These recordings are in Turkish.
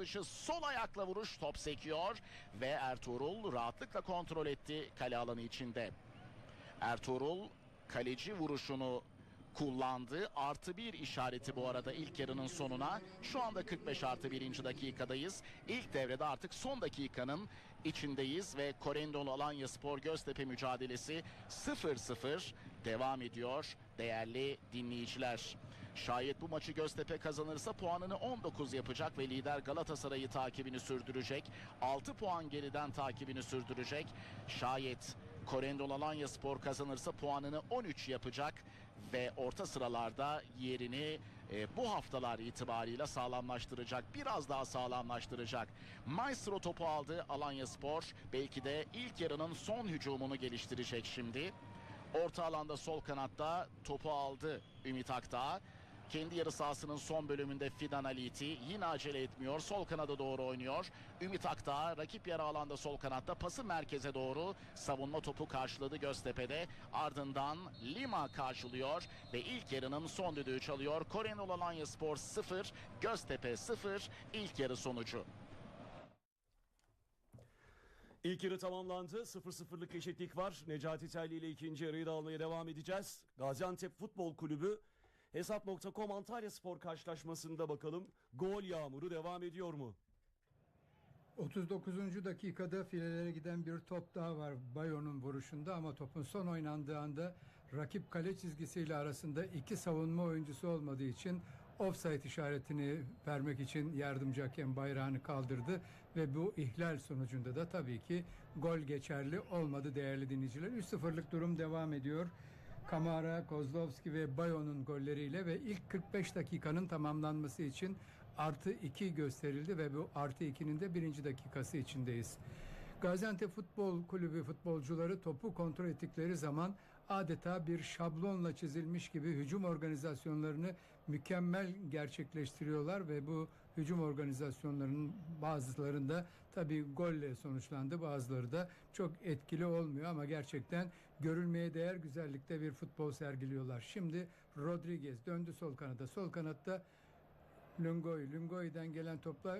dışı sol ayakla vuruş top sekiyor ve Ertuğrul rahatlıkla kontrol etti kale alanı içinde. Ertuğrul kaleci vuruşunu kullandı. Artı bir işareti bu arada ilk yarının sonuna. Şu anda 45 artı birinci dakikadayız. İlk devrede artık son dakikanın içindeyiz ve Korendon Alanya Spor Göztepe mücadelesi 0-0 devam ediyor değerli dinleyiciler. Şayet bu maçı Göztepe kazanırsa puanını 19 yapacak ve lider Galatasaray'ı takibini sürdürecek. 6 puan geriden takibini sürdürecek. Şayet Korendon Alanya Spor kazanırsa puanını 13 yapacak ve orta sıralarda yerini e, bu haftalar itibarıyla sağlamlaştıracak. Biraz daha sağlamlaştıracak. Maestro topu aldı Alanya Spor. Belki de ilk yarının son hücumunu geliştirecek şimdi. Orta alanda sol kanatta topu aldı Ümit Akdağ. Kendi yarı sahasının son bölümünde Fidan Aliti yine acele etmiyor. Sol kanada doğru oynuyor. Ümit Akdağ rakip yarı alanda sol kanatta pası merkeze doğru savunma topu karşıladı Göztepe'de. Ardından Lima karşılıyor ve ilk yarının son düdüğü çalıyor. Korenol Alanya Spor 0, Göztepe 0 ilk yarı sonucu. İlk yarı tamamlandı. 0-0'lık eşitlik var. Necati Telli ile ikinci yarıyı da almaya devam edeceğiz. Gaziantep Futbol Kulübü Hesap.com Antalya Spor karşılaşmasında bakalım gol yağmuru devam ediyor mu? 39. dakikada filelere giden bir top daha var Bayo'nun vuruşunda ama topun son oynandığı anda rakip kale çizgisiyle arasında iki savunma oyuncusu olmadığı için offside işaretini vermek için yardımcı hakem bayrağını kaldırdı ve bu ihlal sonucunda da tabii ki gol geçerli olmadı değerli dinleyiciler. 3-0'lık durum devam ediyor. Kamara, Kozlovski ve Bayo'nun golleriyle ve ilk 45 dakikanın tamamlanması için artı 2 gösterildi ve bu artı 2'nin de birinci dakikası içindeyiz. Gaziantep Futbol Kulübü futbolcuları topu kontrol ettikleri zaman adeta bir şablonla çizilmiş gibi hücum organizasyonlarını mükemmel gerçekleştiriyorlar ve bu hücum organizasyonlarının bazılarında tabii golle sonuçlandı bazıları da çok etkili olmuyor ama gerçekten görülmeye değer güzellikte bir futbol sergiliyorlar. Şimdi Rodriguez döndü sol kanada sol kanatta Lungoy. Lungoy'den gelen topla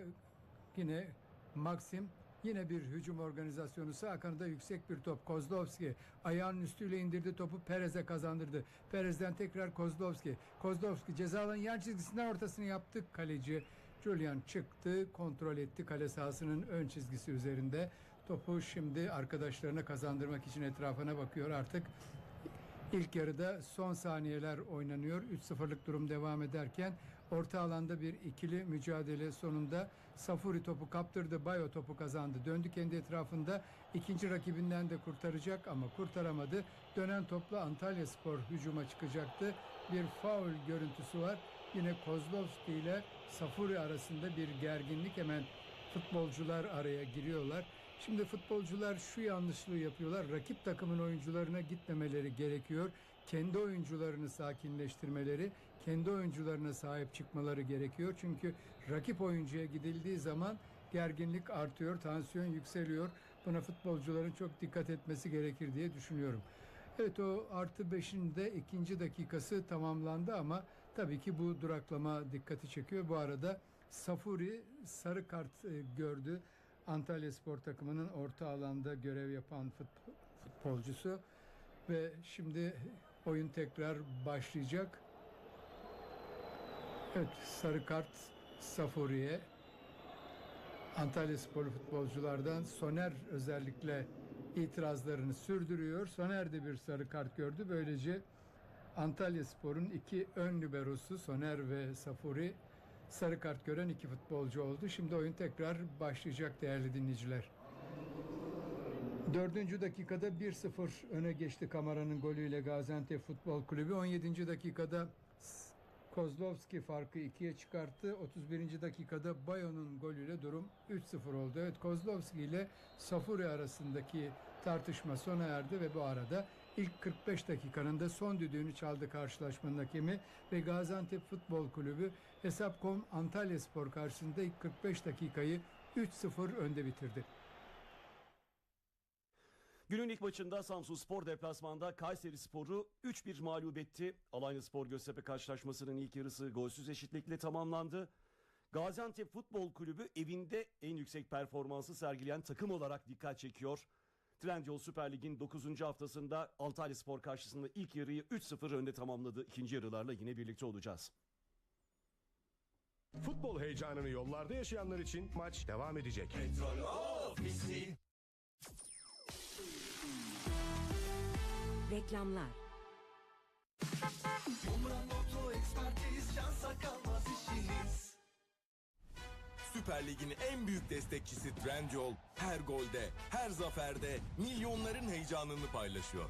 yine Maxim Yine bir hücum organizasyonu sağ kanada yüksek bir top. Kozlovski ayağının üstüyle indirdi topu Perez'e kazandırdı. Perez'den tekrar Kozlovski. Kozlovski ceza alanın yan çizgisinden ortasını yaptı. Kaleci Julian çıktı, kontrol etti kale sahasının ön çizgisi üzerinde. Topu şimdi arkadaşlarına kazandırmak için etrafına bakıyor artık. İlk yarıda son saniyeler oynanıyor. 3-0'lık durum devam ederken orta alanda bir ikili mücadele sonunda Safuri topu kaptırdı. Bayo topu kazandı. Döndü kendi etrafında. ikinci rakibinden de kurtaracak ama kurtaramadı. Dönen topla Antalya Spor hücuma çıkacaktı. Bir faul görüntüsü var. Yine Kozlovski ile Safuri arasında bir gerginlik hemen futbolcular araya giriyorlar. Şimdi futbolcular şu yanlışlığı yapıyorlar. Rakip takımın oyuncularına gitmemeleri gerekiyor. Kendi oyuncularını sakinleştirmeleri, kendi oyuncularına sahip çıkmaları gerekiyor. Çünkü rakip oyuncuya gidildiği zaman gerginlik artıyor, tansiyon yükseliyor. Buna futbolcuların çok dikkat etmesi gerekir diye düşünüyorum. Evet o artı 5'in de ikinci dakikası tamamlandı ama tabii ki bu duraklama dikkati çekiyor. Bu arada Safuri sarı kart e, gördü. Antalya Spor takımının orta alanda görev yapan futbol, futbolcusu ve şimdi oyun tekrar başlayacak. Evet sarı kart Safuri'ye Antalya Spor futbolculardan Soner özellikle itirazlarını sürdürüyor. Soner de bir sarı kart gördü. Böylece Antalya Spor'un iki ön liberosu Soner ve Safuri sarı kart gören iki futbolcu oldu. Şimdi oyun tekrar başlayacak değerli dinleyiciler. Dördüncü dakikada 1-0 öne geçti Kamara'nın golüyle Gaziantep Futbol Kulübü. 17. dakikada Kozlovski farkı ikiye çıkarttı. 31. dakikada Bayo'nun golüyle durum 3-0 oldu. Evet Kozlovski ile Safuri arasındaki tartışma sona erdi ve bu arada ilk 45 dakikanın da son düdüğünü çaldı karşılaşmanın hakemi ve Gaziantep Futbol Kulübü Hesap.com Antalya Spor karşısında ilk 45 dakikayı 3-0 önde bitirdi. Günün ilk maçında Samsun Spor deplasmanda Kayseri Spor'u 3-1 mağlup etti. Alanya Spor Göztepe karşılaşmasının ilk yarısı golsüz eşitlikle tamamlandı. Gaziantep Futbol Kulübü evinde en yüksek performansı sergileyen takım olarak dikkat çekiyor. Trendyol Süper Lig'in 9. haftasında Antalya Spor karşısında ilk yarıyı 3-0 önde tamamladı. İkinci yarılarla yine birlikte olacağız. Futbol heyecanını yollarda yaşayanlar için maç devam edecek. Reklamlar Süper Lig'in en büyük destekçisi Trendyol her golde, her zaferde milyonların heyecanını paylaşıyor.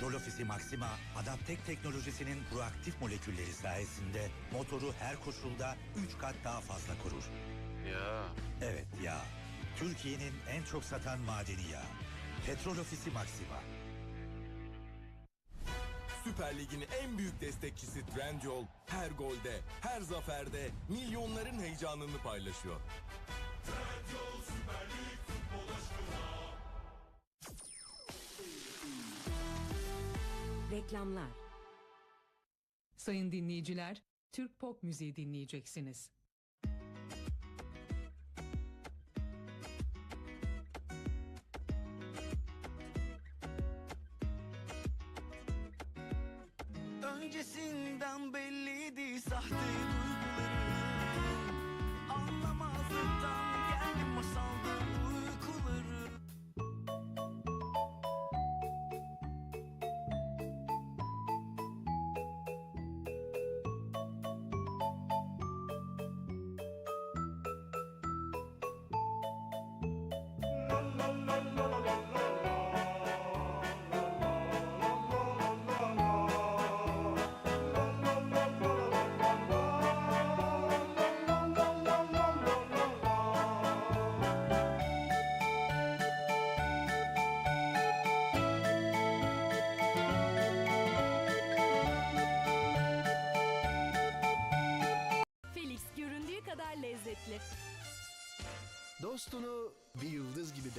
Petrol Ofisi Maxima, Adaptek teknolojisinin proaktif molekülleri sayesinde motoru her koşulda 3 kat daha fazla korur. Ya Evet ya, Türkiye'nin en çok satan madeni yağı. Petrol Ofisi Maxima. Süper Lig'in en büyük destekçisi Trendyol her golde, her zaferde milyonların heyecanını paylaşıyor. Reklamlar Sayın dinleyiciler, Türk pop müziği dinleyeceksiniz.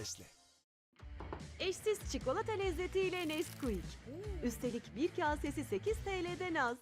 Besle. Eşsiz çikolata lezzetiyle Nesquik. Üstelik bir kasesi 8 TL'den az.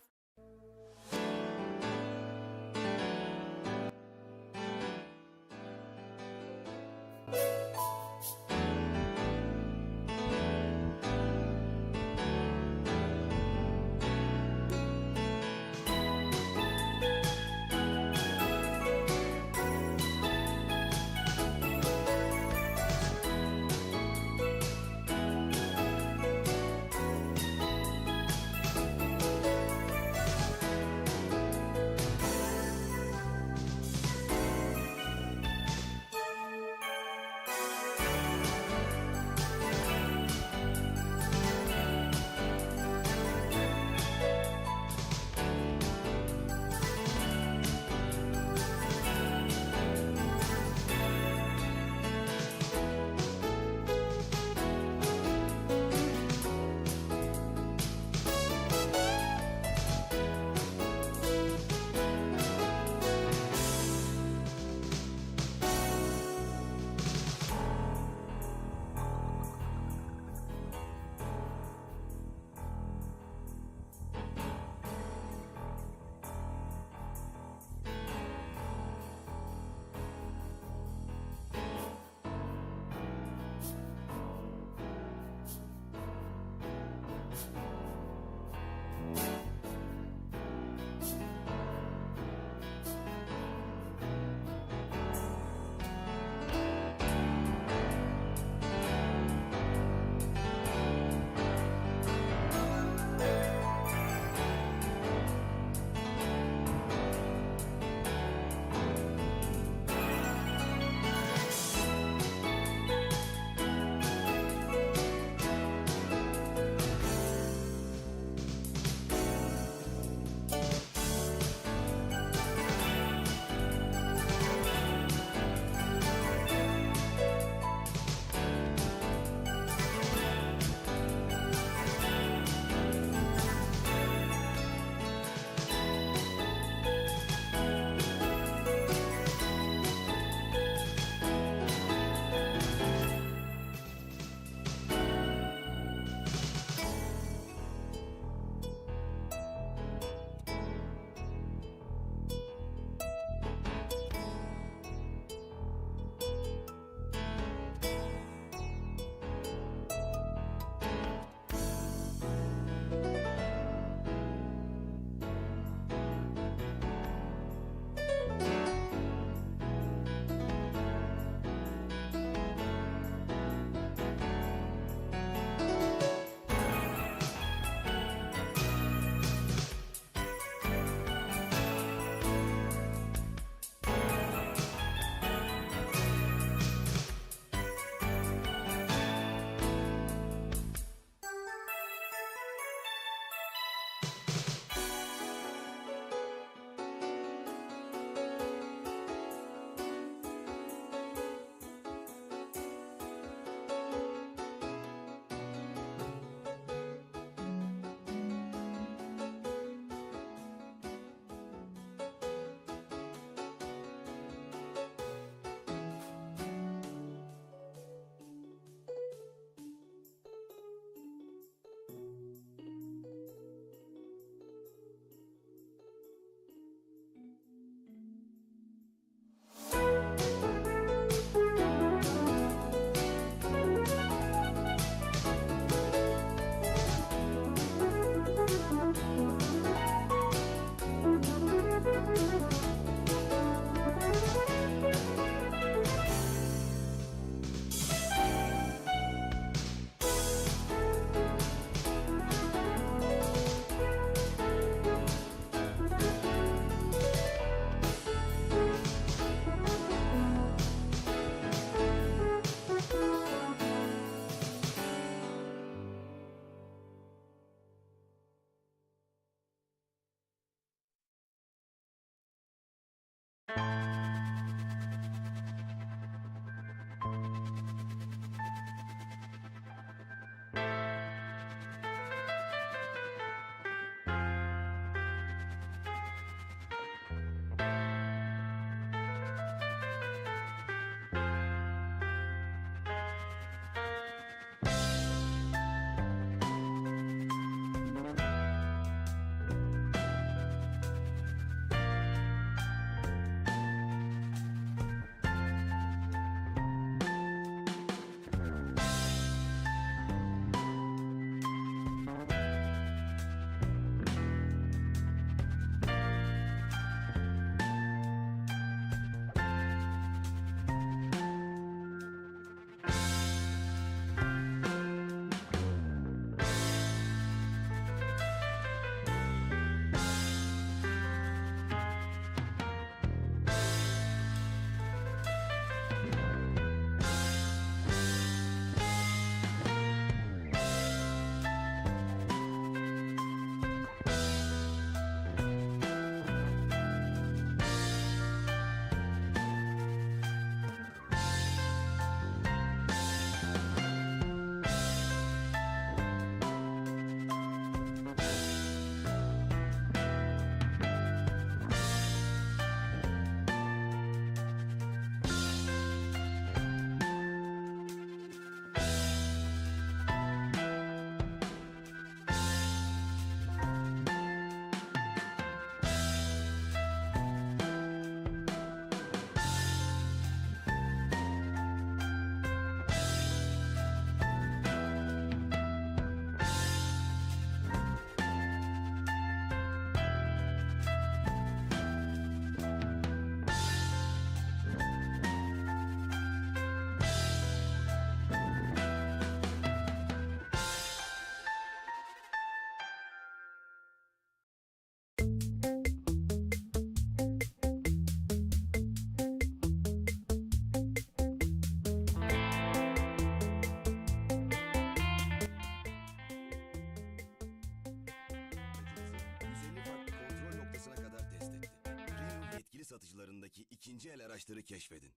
Satıcılarındaki ikinci el araçları keşfedin.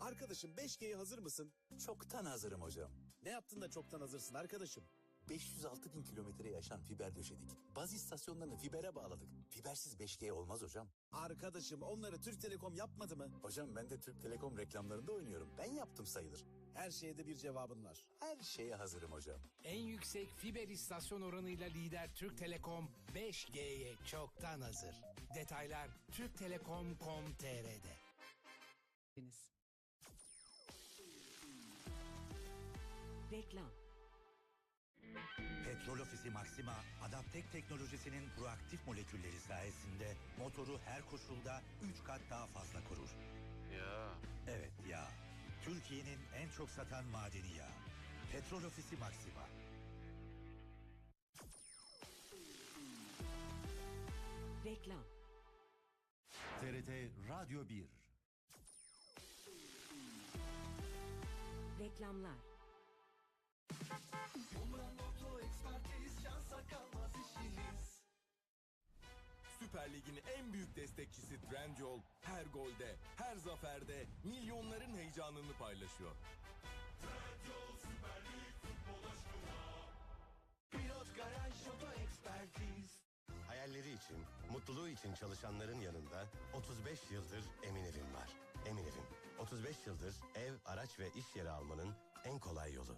Arkadaşım 5G'ye hazır mısın? Çoktan hazırım hocam. Ne yaptın da çoktan hazırsın arkadaşım? 506 bin kilometre yaşan fiber döşedik. Baz istasyonlarını fibere bağladık. Fibersiz 5G olmaz hocam. Arkadaşım onları Türk Telekom yapmadı mı? Hocam ben de Türk Telekom reklamlarında oynuyorum. Ben yaptım sayılır. Her şeyde bir cevabın var. Her şeye hazırım hocam. En yüksek fiber istasyon oranıyla lider Türk Telekom 5G'ye çoktan hazır. Detaylar türktelekom.com.tr'de. Reklam. Petrol Ofisi Maxima, Adaptek teknolojisinin proaktif molekülleri sayesinde motoru her koşulda 3 kat daha fazla korur. Ya. Evet ya. Türkiye'nin en çok satan madeni yağı. Petrol Ofisi Maxima. Reklam. TRT Radyo 1. Reklamlar. Süper Lig'in en büyük destekçisi Trendyol her golde, her zaferde milyonların heyecanını paylaşıyor. Hayalleri için, mutluluğu için çalışanların yanında 35 yıldır Emin Evim var. Emin Evim, 35 yıldır ev, araç ve iş yeri almanın en kolay yolu.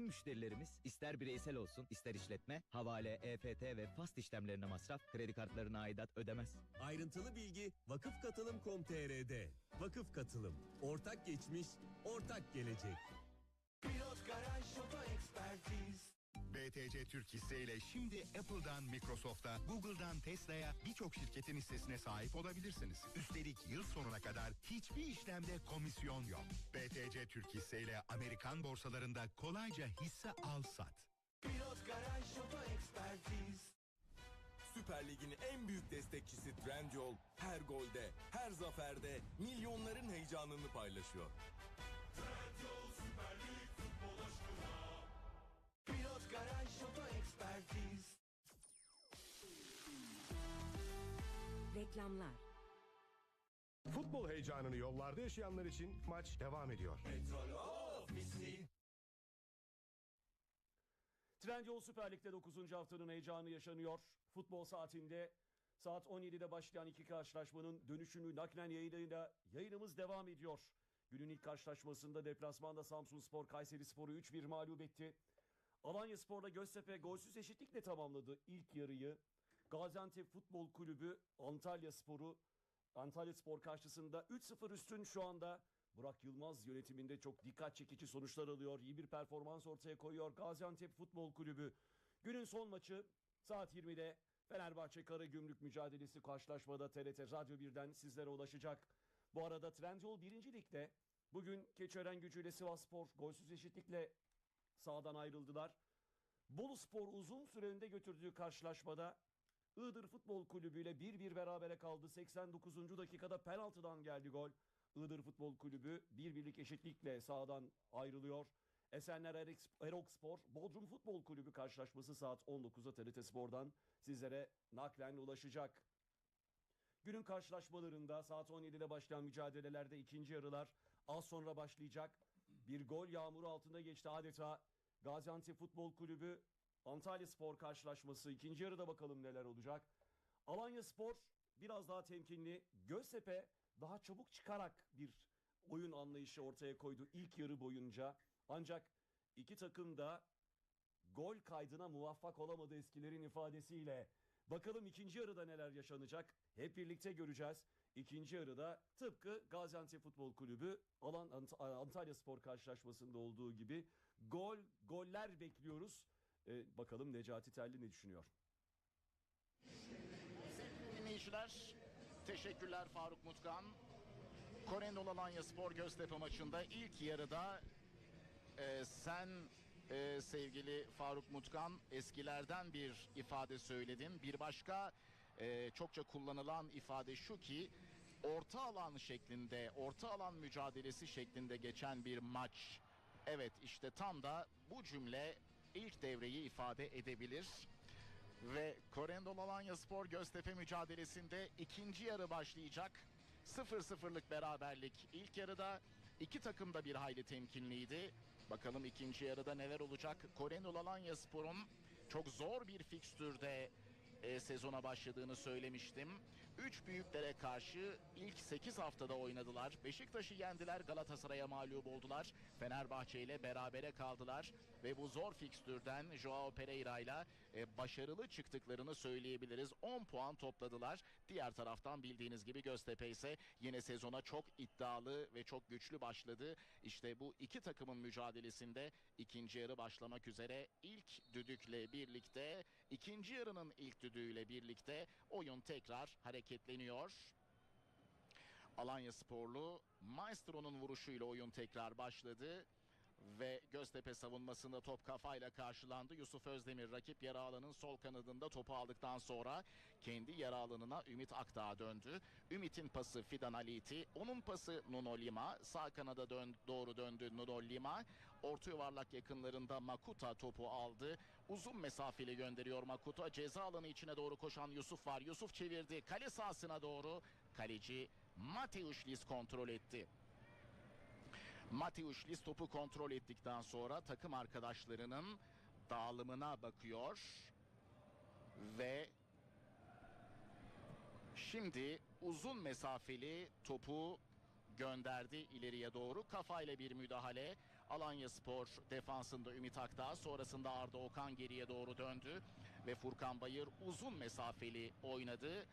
Bizim müşterilerimiz ister bireysel olsun ister işletme, havale, EFT ve fast işlemlerine masraf, kredi kartlarına aidat ödemez. Ayrıntılı bilgi vakıfkatılım.com.tr'de. Vakıf Katılım. Ortak geçmiş, ortak gelecek. BTC Türk hisseyle şimdi Apple'dan Microsoft'a, Google'dan Tesla'ya birçok şirketin hissesine sahip olabilirsiniz. Üstelik yıl sonuna kadar hiçbir işlemde komisyon yok. BTC Türk hisseyle Amerikan borsalarında kolayca hisse al sat. Süper Lig'in en büyük destekçisi Trendyol her golde, her zaferde milyonların heyecanını paylaşıyor. Reklamlar. Futbol heyecanını yollarda yaşayanlar için maç devam ediyor. Trendyol Süper Lig'de 9. haftanın heyecanı yaşanıyor. Futbol saatinde saat 17'de başlayan iki karşılaşmanın dönüşünü naklen yayınıyla yayınımız devam ediyor. Günün ilk karşılaşmasında deplasmanda Samsun Spor Kayseri Spor'u 3-1 mağlup etti. Alanya Spor'da Göztepe golsüz eşitlikle tamamladı ilk yarıyı. Gaziantep Futbol Kulübü Antalya Spor'u Antalya Spor karşısında 3-0 üstün şu anda. Burak Yılmaz yönetiminde çok dikkat çekici sonuçlar alıyor. İyi bir performans ortaya koyuyor Gaziantep Futbol Kulübü. Günün son maçı saat 20'de Fenerbahçe Karagümrük mücadelesi karşılaşmada TRT Radyo 1'den sizlere ulaşacak. Bu arada Trendyol 1. Lig'de bugün Keçören gücüyle Sivasspor golsüz eşitlikle sahadan ayrıldılar. Bolu Spor uzun süre önde götürdüğü karşılaşmada Iğdır Futbol Kulübü ile 1-1 berabere kaldı. 89. dakikada penaltıdan geldi gol. Iğdır Futbol Kulübü bir birlik eşitlikle sahadan ayrılıyor. Esenler Erek- Erok Spor, Bodrum Futbol Kulübü karşılaşması saat 19'da TRT Spor'dan sizlere naklen ulaşacak. Günün karşılaşmalarında saat 17'de başlayan mücadelelerde ikinci yarılar az sonra başlayacak. Bir gol yağmuru altında geçti adeta. Gaziantep Futbol Kulübü Antalya Spor karşılaşması ikinci yarıda bakalım neler olacak. Alanya Spor biraz daha temkinli. Göztepe daha çabuk çıkarak bir oyun anlayışı ortaya koydu ilk yarı boyunca. Ancak iki takım da gol kaydına muvaffak olamadı eskilerin ifadesiyle. Bakalım ikinci yarıda neler yaşanacak? Hep birlikte göreceğiz. İkinci yarıda tıpkı Gaziantep Futbol Kulübü Alan Ant- Antalya Spor karşılaşmasında olduğu gibi gol goller bekliyoruz. Ee, bakalım Necati Telli ne düşünüyor? Sevgili dinleyiciler, teşekkürler Faruk Mutkan. Korendol Alanya Spor Göztepe maçında ilk yarıda e, sen e, sevgili Faruk Mutkan eskilerden bir ifade söyledin. Bir başka e, çokça kullanılan ifade şu ki orta alan şeklinde, orta alan mücadelesi şeklinde geçen bir maç. Evet işte tam da bu cümle ilk devreyi ifade edebilir. Ve Korendon Alanya Spor Göztepe mücadelesinde ikinci yarı başlayacak. 0-0'lık beraberlik ilk yarıda. iki takım da bir hayli temkinliydi. Bakalım ikinci yarıda neler olacak. Korendon Alanya Spor'un çok zor bir fikstürde e, sezona başladığını söylemiştim. Üç büyüklere karşı ilk 8 haftada oynadılar. Beşiktaş'ı yendiler, Galatasaray'a mağlup oldular. Fenerbahçe ile berabere kaldılar ve bu zor fikstürden Joao Pereira ile e, başarılı çıktıklarını söyleyebiliriz. 10 puan topladılar. Diğer taraftan bildiğiniz gibi Göztepe ise yine sezona çok iddialı ve çok güçlü başladı. İşte bu iki takımın mücadelesinde ikinci yarı başlamak üzere ilk düdükle birlikte ikinci yarının ilk düdüğüyle birlikte oyun tekrar hareketleniyor. Alanya Sporlu Maestro'nun vuruşuyla oyun tekrar başladı ve Göztepe savunmasında top kafayla karşılandı. Yusuf Özdemir rakip yarı alanın sol kanadında topu aldıktan sonra kendi yarı alanına Ümit Akdağ döndü. Ümit'in pası Fidan Aliti, onun pası Nuno Lima, sağ kanada dön, doğru döndü Nuno Lima. Orta yuvarlak yakınlarında Makuta topu aldı. Uzun mesafeli gönderiyor Makuta. Ceza alanı içine doğru koşan Yusuf var. Yusuf çevirdi. Kale sahasına doğru. Kaleci Mateusz Lis kontrol etti. Mateusz Lis topu kontrol ettikten sonra takım arkadaşlarının dağılımına bakıyor. Ve şimdi uzun mesafeli topu gönderdi ileriye doğru. Kafayla bir müdahale. Alanya Spor defansında Ümit Akdağ sonrasında Arda Okan geriye doğru döndü. Ve Furkan Bayır uzun mesafeli oynadı.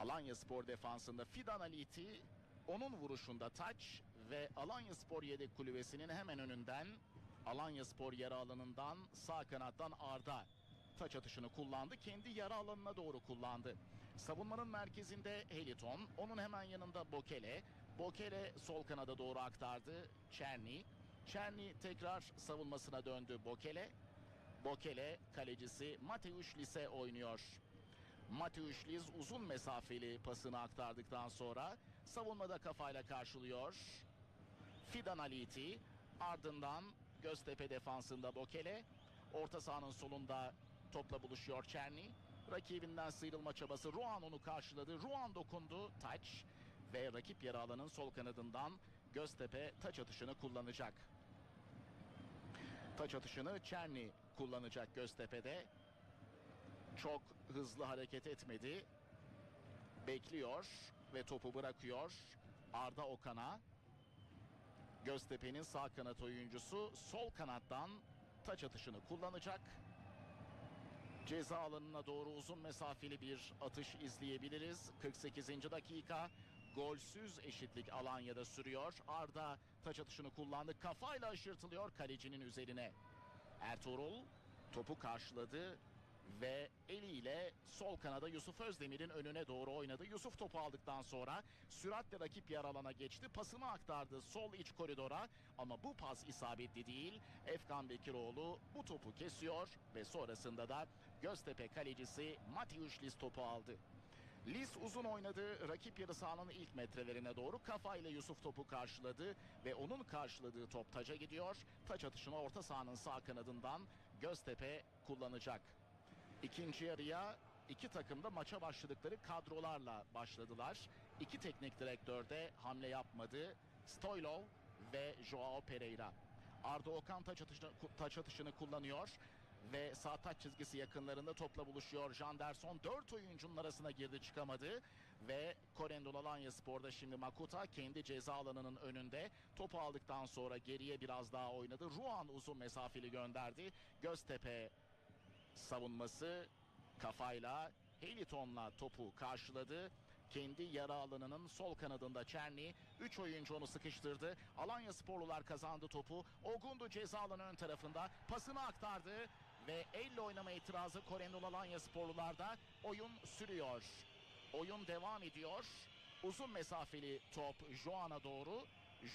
Alanya Spor defansında Fidan Aliti. Onun vuruşunda taç ve Alanya Spor yedek kulübesinin hemen önünden Alanya Spor yarı alanından sağ kanattan Arda taç atışını kullandı. Kendi yarı alanına doğru kullandı. Savunmanın merkezinde Heliton, onun hemen yanında Bokele. Bokele sol kanada doğru aktardı. Çerni. Çerni tekrar savunmasına döndü Bokele. Bokele kalecisi Mateusz Lise oynuyor. Mateusz Liz uzun mesafeli pasını aktardıktan sonra savunmada kafayla karşılıyor. Fidan Aliti ardından Göztepe defansında Bokele orta sahanın solunda topla buluşuyor Çerni. Rakibinden sıyrılma çabası Ruan onu karşıladı. Ruan dokundu. Taç ve rakip yarı alanın sol kanadından Göztepe taç atışını kullanacak. Taç atışını Çerni kullanacak Göztepe'de. Çok hızlı hareket etmedi. Bekliyor ve topu bırakıyor. Arda Okan'a. Göztepe'nin sağ kanat oyuncusu sol kanattan taç atışını kullanacak. Ceza alanına doğru uzun mesafeli bir atış izleyebiliriz. 48. dakika golsüz eşitlik Alanya'da sürüyor. Arda taç atışını kullandı. Kafayla aşırtılıyor kalecinin üzerine. Ertuğrul topu karşıladı ve eliyle sol kanada Yusuf Özdemir'in önüne doğru oynadı. Yusuf topu aldıktan sonra süratle rakip yer alana geçti. Pasını aktardı sol iç koridora ama bu pas isabetli değil. Efkan Bekiroğlu bu topu kesiyor ve sonrasında da Göztepe kalecisi Matiusz Lis topu aldı. Lis uzun oynadı. Rakip yarı sahanın ilk metrelerine doğru kafayla Yusuf topu karşıladı ve onun karşıladığı top taca gidiyor. Taç atışını orta sahanın sağ kanadından Göztepe kullanacak. İkinci yarıya iki takım da maça başladıkları kadrolarla başladılar. İki teknik direktör de hamle yapmadı. Stoylov ve Joao Pereira. Arda Okan taç atışını, taç atışını kullanıyor ve sağ taç çizgisi yakınlarında topla buluşuyor. Janderson dört oyuncunun arasına girdi çıkamadı ve Korendon Alanya Spor'da şimdi Makuta kendi ceza alanının önünde topu aldıktan sonra geriye biraz daha oynadı. Ruan uzun mesafeli gönderdi. Göztepe savunması kafayla Heliton'la topu karşıladı. Kendi yara alanının sol kanadında Çerni 3 oyuncu onu sıkıştırdı. Alanya sporlular kazandı topu. Ogundu ceza alanı ön tarafında pasını aktardı ve elle oynama itirazı Korendon Alanya sporlularda oyun sürüyor. Oyun devam ediyor. Uzun mesafeli top Joan'a doğru.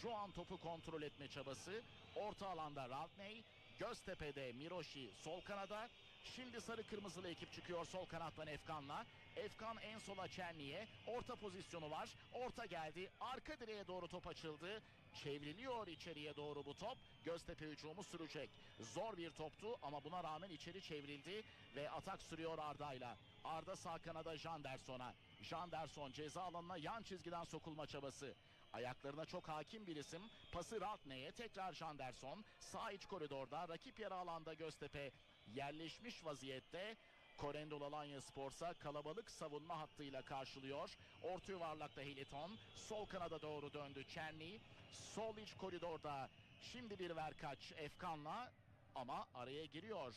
Joan topu kontrol etme çabası. Orta alanda Ralphney Göztepe'de Miroşi sol kanada. Şimdi sarı kırmızılı ekip çıkıyor sol kanattan Efkan'la. Efkan en sola Çenli'ye. Orta pozisyonu var. Orta geldi. Arka direğe doğru top açıldı. Çevriliyor içeriye doğru bu top. Göztepe hücumu sürecek. Zor bir toptu ama buna rağmen içeri çevrildi ve atak sürüyor Arda'yla. Arda sağ kanada Janderson'a. Janderson ceza alanına yan çizgiden sokulma çabası. Ayaklarına çok hakim bir isim. Pası Ratne'ye tekrar Janderson. Sağ iç koridorda rakip yarı alanda Göztepe yerleşmiş vaziyette. Korendol Alanya Spor'sa kalabalık savunma hattıyla karşılıyor. Orta yuvarlakta Hiliton. Sol kanada doğru döndü Çerni. Sol iç koridorda şimdi bir verkaç Efkan'la ama araya giriyor.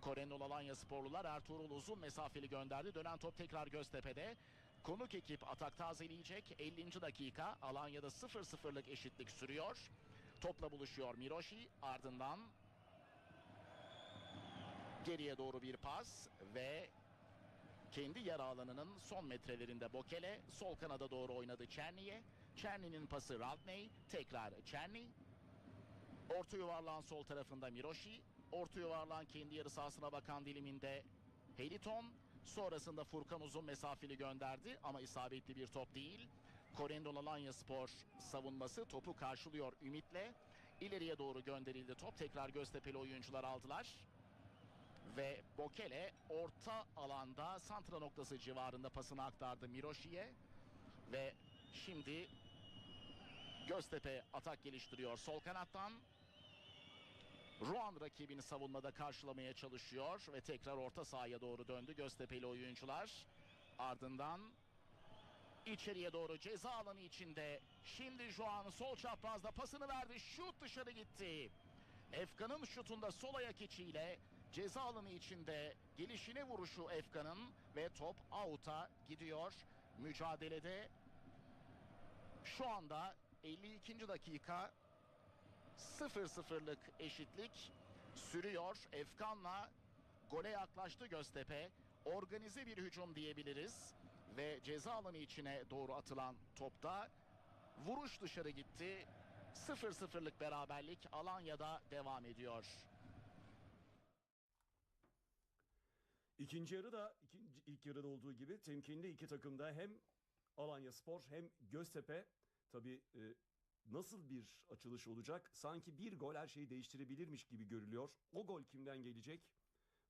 Korendol Alanya sporlular Ertuğrul uzun mesafeli gönderdi. Dönen top tekrar Göztepe'de. Konuk ekip atak tazeleyecek. 50. dakika Alanya'da 0-0'lık eşitlik sürüyor. Topla buluşuyor Miroşi. Ardından geriye doğru bir pas ve kendi yarı alanının son metrelerinde Bokele sol kanada doğru oynadı Çerni'ye. Çerni'nin pası Radney tekrar Çerni. Orta yuvarlağın sol tarafında Miroşi. Orta yuvarlağın kendi yarı sahasına bakan diliminde Heliton. Sonrasında Furkan uzun mesafeli gönderdi ama isabetli bir top değil. Korendon Alanya Spor savunması topu karşılıyor Ümit'le. İleriye doğru gönderildi top. Tekrar Göztepe'li oyuncular aldılar. Ve Bokele orta alanda santra noktası civarında pasını aktardı Miroşi'ye. Ve şimdi Göztepe atak geliştiriyor sol kanattan. Ruan rakibini savunmada karşılamaya çalışıyor ve tekrar orta sahaya doğru döndü Göztepe'li oyuncular. Ardından içeriye doğru ceza alanı içinde. Şimdi Juan sol çaprazda pasını verdi. Şut dışarı gitti. Efkan'ın şutunda sol ayak içiyle ceza alanı içinde gelişine vuruşu Efkan'ın ve top out'a gidiyor. Mücadelede şu anda 52. dakika 0-0'lık eşitlik sürüyor. Efkan'la gole yaklaştı Göztepe. Organize bir hücum diyebiliriz. Ve ceza alanı içine doğru atılan topta vuruş dışarı gitti. 0-0'lık beraberlik Alanya'da devam ediyor. İkinci yarı da ikinci, ilk yarıda olduğu gibi temkinli iki takımda hem Alanya Spor hem Göztepe tabi nasıl bir açılış olacak? Sanki bir gol her şeyi değiştirebilirmiş gibi görülüyor. O gol kimden gelecek?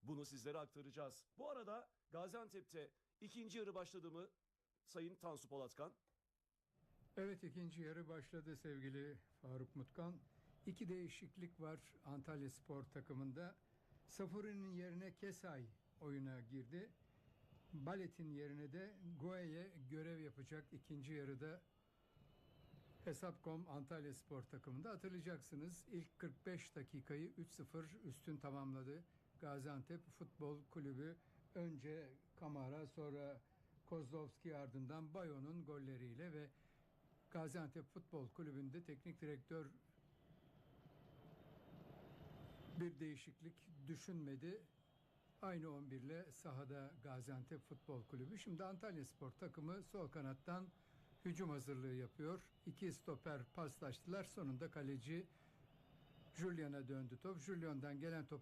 Bunu sizlere aktaracağız. Bu arada Gaziantep'te ikinci yarı başladı mı Sayın Tansu Polatkan? Evet ikinci yarı başladı sevgili Faruk Mutkan. İki değişiklik var Antalya Spor takımında. Safuri'nin yerine Kesay oyuna girdi. Balet'in yerine de Goe'ye görev yapacak ikinci yarıda Hesap.com Antalya Spor takımında hatırlayacaksınız. İlk 45 dakikayı 3-0 üstün tamamladı. Gaziantep Futbol Kulübü önce Kamara sonra Kozlovski ardından Bayo'nun golleriyle ve Gaziantep Futbol Kulübü'nde teknik direktör bir değişiklik düşünmedi. Aynı 11 ile sahada Gaziantep Futbol Kulübü. Şimdi Antalya Spor takımı sol kanattan hücum hazırlığı yapıyor. İki stoper paslaştılar. Sonunda kaleci Julian'a döndü top. Julian'dan gelen topu